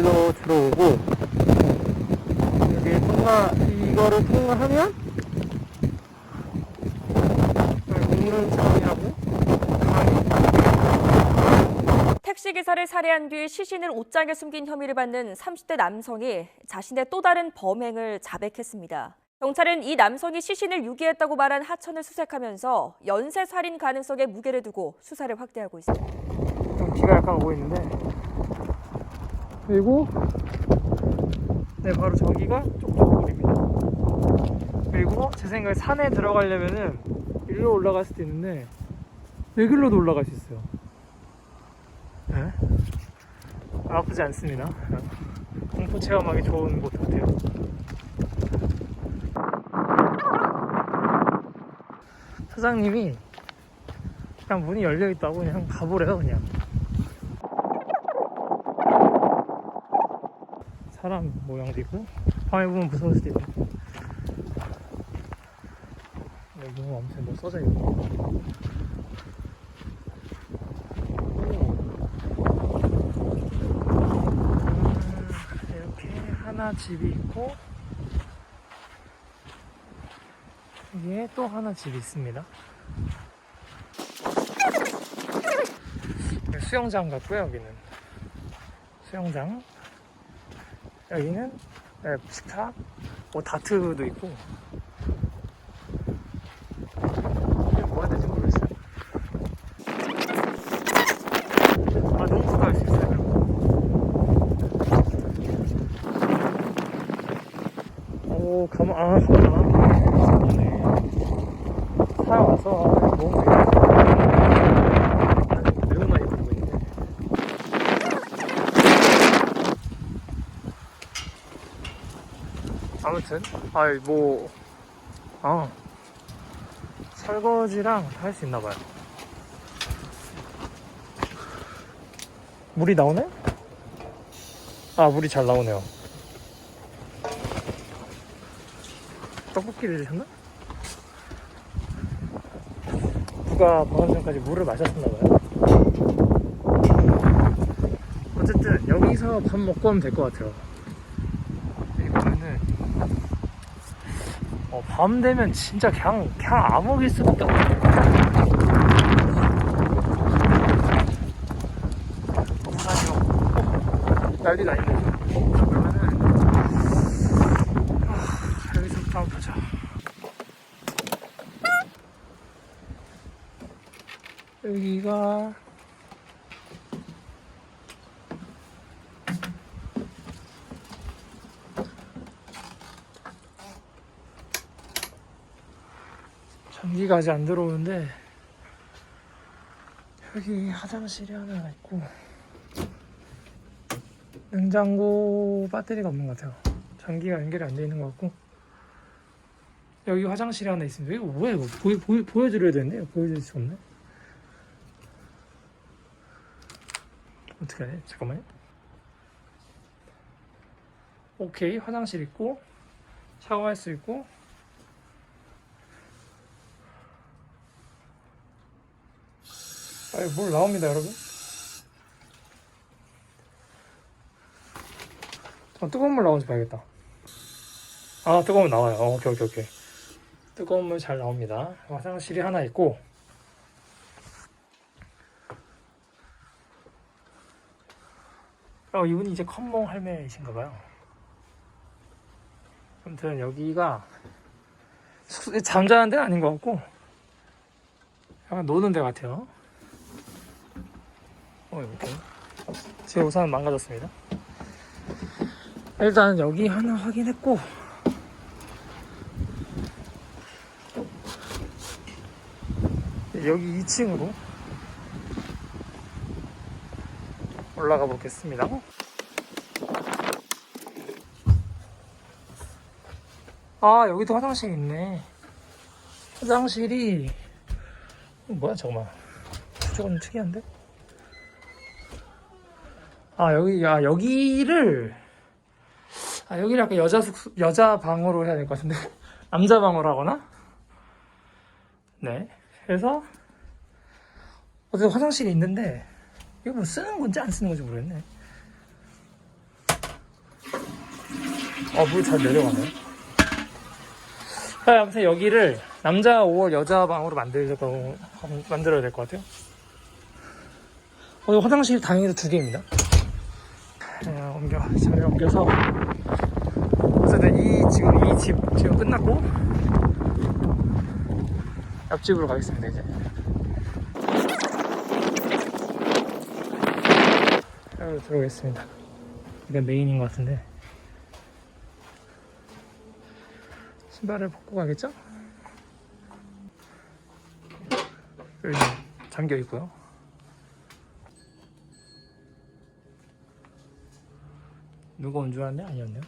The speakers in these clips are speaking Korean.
여기로 들어오고 여기 통과 이거를 통과하면 공릉창이라고 택시기사를 살해한 뒤 시신을 옷장에 숨긴 혐의를 받는 30대 남성이 자신의 또 다른 범행을 자백했습니다. 경찰은 이 남성이 시신을 유기했다고 말한 하천을 수색하면서 연쇄 살인 가능성에 무게를 두고 수사를 확대하고 있습니다. 좀 비가 약간 오고 있는데 그리고 네 바로 저기가 쪽쪽거리입니다. 그리고 제 생각에 산에 들어가려면은 일로 올라갈 수도 있는데 여기로도 올라갈 수 있어요. 네? 나쁘지 않습니다. 공포 체험하기 좋은 곳 같아요. 사장님이 그냥 문이 열려 있다고 그냥 가보래요 그냥 사람 모양도 있고 밤에 보면 무서울 수도 있고. 여기 뭐 아무튼 뭐 써져 있고. 음, 하나 집이 있고 여기에 또 하나 집이 있습니다. 수영장 같고요 여기는. 수영장 여기는 네, 식탁 뭐 다트도 있고. 이게 뭐가 될지 모르겠어요. 아 너무 가까울 수 있어요. 오 가만 아 가만 네. 차 와서 너무 매우 많이 들고 있는데 아무튼 아이 뭐 아, 설거지랑 다 할 수 있나 봐요. 물이 나오네? 아 물이 잘 나오네요. 떡볶이를 드셨나? 누가 방금 전까지 물을 마셨었나 봐요. 어쨌든 여기서 밥 먹고 하면 될 것 같아요 이거는 어, 밤 되면 진짜 그냥 그냥 암흑일 수밖에 없어. 어, 난리 나있네. 그러면은 아, 여기서부터 보자. 여기가 전기가 아직 안 들어오는데 여기 화장실이 하나 있고 냉장고 배터리가 없는 것 같아요. 전기가 연결이 안 돼 있는 것 같고. 여기 화장실이 하나 있습니다. 이거 뭐야 이거? 보여, 보여, 보여드려야 되는데? 보여줄 수 없네. 어떻게 하지? 잠깐만요. 오케이 화장실 있고 샤워할 수 있고 아니 물 나옵니다 여러분. 어, 뜨거운 물 나오는지 봐야겠다. 아 뜨거운 물 나와요. 어, 오케이 오케이 오케이. 뜨거운 물 잘 나옵니다. 화장실이 하나 있고. 어 이분이 이제 컴몽 할매이신가 봐요. 아무튼 여기가 숙- 잠자는 데는 아닌 것 같고 약간 노는 데 같아요 어, 이렇게. 제 우산은 망가졌습니다. 일단 여기 하나 확인했고, 여기 2층으로 올라가 보겠습니다. 아, 여기도 화장실 있네. 화장실이, 어, 뭐야, 잠깐만. 조금 특이한데? 아 여기 야 여기를 아 여기를 약간 여자 숙 여자 방으로 해야 될 것 같은데 남자 방으로 하거나 네 그래서 어디 화장실이 있는데 이거 뭐 쓰는 건지 안 쓰는 건지 모르겠네 어, 물잘 내려가네. 아, 아무튼 여기를 남자 5월 여자 방으로 만들려고, 만들어야 될 것 같아요. 어, 화장실 다행히도 두 개입니다. 네, 옮겨, 자리 옮겨서. 어쨌든 이, 지금 이 집 지금 끝났고, 옆집으로 가겠습니다, 이제. 여기로 들어오겠습니다. 이게 메인인 것 같은데. 신발을 벗고 가겠죠? 여기 잠겨 있고요. 누가 온 줄 알았네? 아니었네요.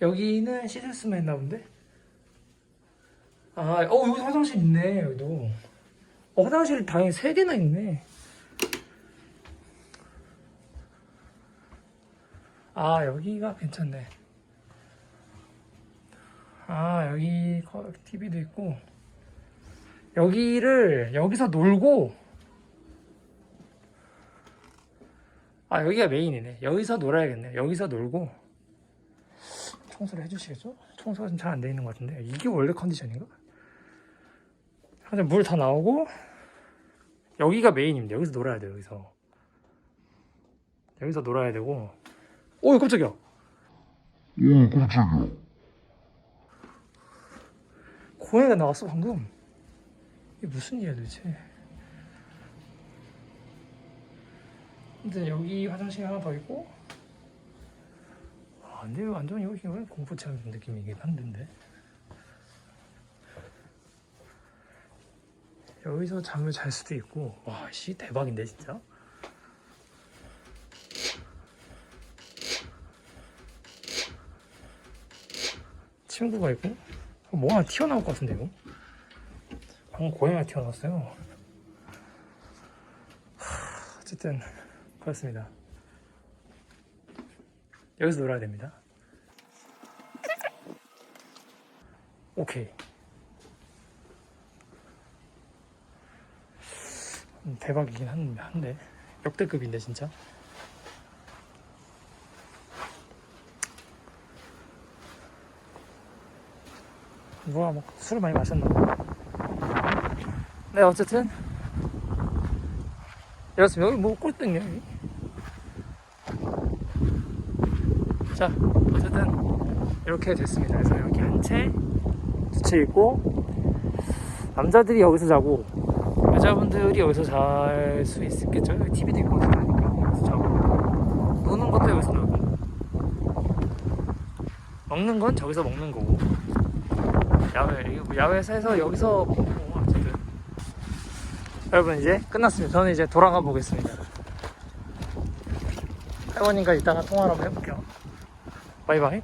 여기는 수만 있나 본데? 아, 어, 여기 화장실 있네, 여기도. 어, 화장실 다행히 세 개나 있네. 아, 여기가 괜찮네. 아, 여기 TV도 있고. 여기를, 여기서 놀고. 아, 여기가 메인이네. 여기서 놀아야겠네. 여기서 놀고. 청소를 해주시겠죠? 청소가 좀 잘 안 돼 있는 것 같은데. 이게 원래 컨디션인가? 하여튼 물다 나오고. 여기가 메인입니다. 여기서 놀아야 돼요, 여기서. 여기서 놀아야 되고. 오, 깜짝이야. 오, 깜짝이야. 고양이가 나왔어 방금 이게 무슨 일이야 도대체 근데 여기 화장실 하나 더 있고. 아 근데 완전 여기 왜 공포처럼 느낌이긴 한데. 여기서 잠을 잘 수도 있고. 와씨 대박인데 진짜? 친구가 있고. 뭐 하나 튀어나올 것 같은데 이거? 방금 고양이가 튀어나왔어요. 하, 어쨌든 그렇습니다. 여기서 놀아야 됩니다. 오케이. 음, 대박이긴 한- 한데. 역대급인데 진짜. 누가 뭐 술을 많이 마셨나? 봐. 네, 어쨌든. 이렇습니다. 여기 뭐 꼴등이야. 자, 어쨌든, 이렇게 됐습니다. 그래서 여기 한 채, 두 채 있고, 남자들이 여기서 자고, 여자분들이 여기서 잘 수 있겠죠? 여기 TV도 있고, 잘하니까. 여기서 자고. 노는 것도 여기서 놀고. 먹는 건 저기서 먹는 거고. 야외 야외에서 해서 여기서 여러분 이제 끝났습니다. 저는 이제 돌아가 보겠습니다. 할머니가 이따가 통화를 한번 해볼게요. 바이바이.